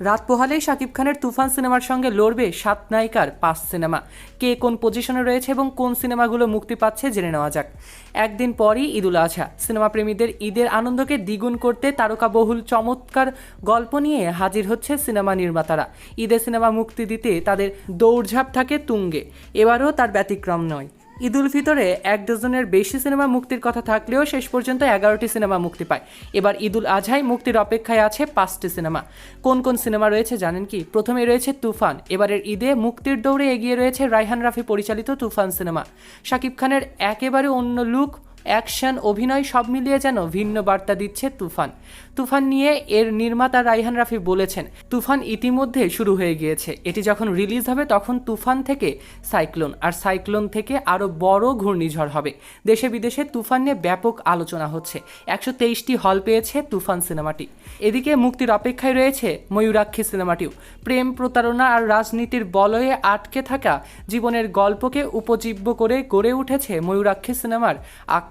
রাত পোহালেই শাকিব খানের তুফান সিনেমার সঙ্গে লড়বে সাত নায়িকার পাঁচ সিনেমা। কে কোন পজিশনে রয়েছে এবং কোন সিনেমাগুলো মুক্তি পাচ্ছে জেনে নেওয়া যাক। একদিন পরই ঈদুল আজহা। সিনেমা প্রেমীদের ঈদের আনন্দকে দ্বিগুণ করতে তারকাবহুল চমৎকার গল্প নিয়ে হাজির হচ্ছে সিনেমা নির্মাতারা। ঈদের সিনেমা মুক্তি দিতে তাদের দৌড়ঝাঁপ থাকে তুঙ্গে। এবারও তার ব্যতিক্রম নয়। ঈদ উল ফিতরে এক ডজনের বেশি সিনেমা মুক্তির কথা থাকলেও শেষ পর্যন্ত এগারোটি সিনেমা মুক্তি পায়। এবার ঈদ উল আজহায় মুক্তির অপেক্ষায় আছে পাঁচটি সিনেমা। কোন কোন সিনেমা রয়েছে জানেন কি? প্রথমে রয়েছে তুফান। এবারের ঈদে মুক্তির দৌড়ে এগিয়ে রয়েছে রাইহান রাফি পরিচালিত তুফান সিনেমা। শাকিব খানের একেবারে অন্য লুক অ্যাকশন, অভিনয় সব মিলিয়ে যেন ভিন্ন বার্তা দিচ্ছে তুফান। তুফান নিয়ে এর নির্মাতা রাইহান রাফি বলেছেন, তুফান ইতিমধ্যে শুরু হয়ে গিয়েছে। এটি যখন রিলিজ হবে তখন তুফান থেকে সাইক্লোন, আর সাইক্লোন থেকে আরও বড় ঘূর্ণিঝড় হবে। দেশে বিদেশে তুফান নিয়ে ব্যাপক আলোচনা হচ্ছে। একশো তেইশটি হল পেয়েছে তুফান সিনেমাটি। এদিকে মুক্তির অপেক্ষায় রয়েছে ময়ূরাক্ষী সিনেমাটিও। প্রেম, প্রতারণা আর রাজনীতির বলয়ে আটকে থাকা জীবনের গল্পকে উপজীব্য করে গড়ে উঠেছে ময়ূরাক্ষী সিনেমার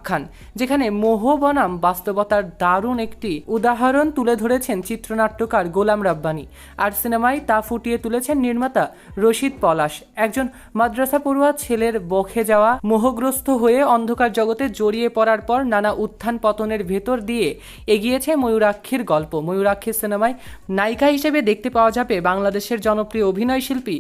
আখ্যান যেখানে মোহ বনাম বাস্তবতার দারুণ একটি উদাহরণ তুলে ধরেছেন চিত্রনাট্যকার গোলাম রাব্বানি। আর সিনেমায় তা ফুটিয়ে তুলেছেন নির্মাতা রশিদ পলাশ। একজন মাদ্রাসা পড়ুয়া ছেলের বখে যাওয়া, মোহগ্রস্ত হয়ে অন্ধকার জগতে জড়িয়ে পড়ার পর নানা উত্থান পতনের ভেতর দিয়ে এগিয়েছে ময়ূরাক্ষীর গল্প। ময়ূরাক্ষীর সিনেমায় নায়িকা হিসেবে দেখতে পাওয়া যাবে বাংলাদেশের জনপ্রিয় অভিনয় শিল্পী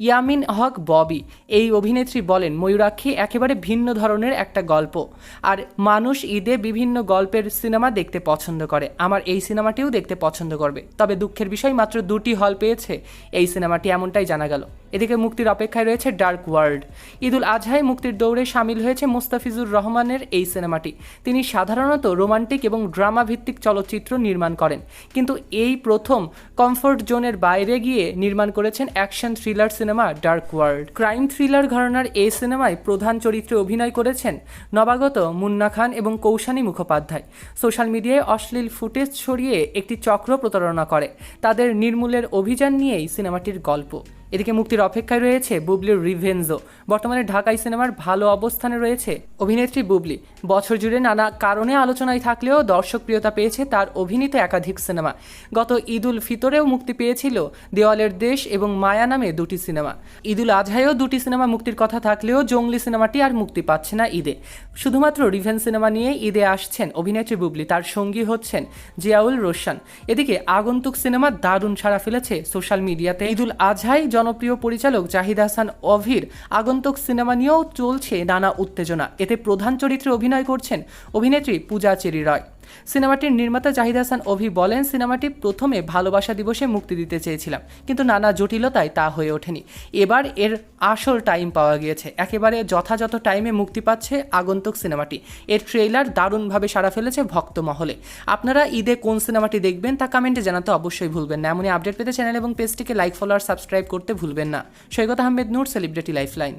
ইয়ামিন হক ববি। এই অভিনেত্রী বলেন, ময়ূরাক্ষী একেবারে ভিন্ন ধরনের একটা গল্প, আর মানুষ ঈদে বিভিন্ন গল্পের সিনেমা দেখতে পছন্দ করে। আমার এই সিনেমাটিও দেখতে পছন্দ করবে। তবে দুঃখের বিষয় মাত্র দুটি হল পেয়েছে। এই সিনেমাটি এমনটাই জানা গেল। এদিকে মুক্তির অপেক্ষায় রয়েছে ডার্ক ওয়ার্ল্ড। ঈদুল আজহায় মুক্তির দৌড়ে সামিল হয়েছে মুস্তাফিজুর রহমানের এই সিনেমাটি। তিনি সাধারণত রোমান্টিক এবং ড্রামা ভিত্তিক চলচ্চিত্র নির্মাণ করেন। কিন্তু এই প্রথম কমফোর্ট জোনের বাইরে গিয়ে নির্মাণ করেছেন action thriller cinema dark world. Crime thriller ঘরানার এই সিনেমায় প্রধান চরিত্রে অভিনয় করেছেন নবাগত মুন্না খান এবং কৌশানী মুখোপাধ্যায়। সোশ্যাল মিডিয়ায় অশ্লীল ফুটেজ ছড়িয়ে একটি চক্র প্রতারণা করে। তাদের নির্মূলের অভিযান নিয়েই সিনেমাটির গল্প। এদিকে মুক্তির অপেক্ষায় রয়েছে বুবলির রিভেঞ্জো। বর্তমানে ঢাকাই সিনেমার ভালো অবস্থানে রয়েছে অভিনেত্রী বুবলি। বছর জুড়ে নানা কারণে আলোচনায় থাকলেও দর্শক প্রিয়তা পেয়েছে তার অভিনীত একাধিক সিনেমা। গত ঈদুল ফিতরেও মুক্তি পেয়েছিল দেওয়ালের দেশ এবং মায়া নামে দুটি সিনেমা। ঈদুল আজহায়ও দুটি সিনেমা মুক্তির কথা থাকলেও জঙ্গলি সিনেমাটি আর মুক্তি পাচ্ছে না ঈদে। শুধুমাত্র রিভেন সিনেমা নিয়ে ঈদে আসছেন অভিনেত্রী বুবলি, তার সঙ্গী হচ্ছেন জিয়াউল রোশান। এদিকে আগন্তুক সিনেমা দারুণ সাড়া ফেলেছে সোশ্যাল মিডিয়াতে। ঈদুল আজহাই জনপ্রিয় পরিচালক জাহিদ হাসান অভির আগন্তুক সিনেমা নিয়েও চলছে নানা উত্তেজনা। এতে প্রধান চরিত্রে অভিনয় করছেন অভিনেত্রী পূজা চেরি রয় সিনেমাটির নির্মাতা জাহিদ হাসান অভি বলেন, সিনেমাটি প্রথমে ভালোবাসা দিবসে মুক্তি দিতে চেয়েছিলাম, কিন্তু নানা জটিলতায় তা হয়ে ওঠেনি। এবার এর আসল টাইম পাওয়া গিয়েছে। একেবারে যথাযথ টাইমে মুক্তি পাচ্ছে আগন্তুক সিনেমাটি। এর ট্রেইলার দারুণভাবে সাড়া ফেলেছে ভক্ত মহলে। আপনারা ঈদে কোন সিনেমাটি দেখবেন তা কমেন্টে জানাতে অবশ্যই ভুলবেন না। এমনই আপডেট পেতে চ্যানেল এবং পেজটিকে লাইক, ফলো আর সাবস্ক্রাইব করতে ভুলবেন না। Saikat Ahmed Noor, celebrity lifeline.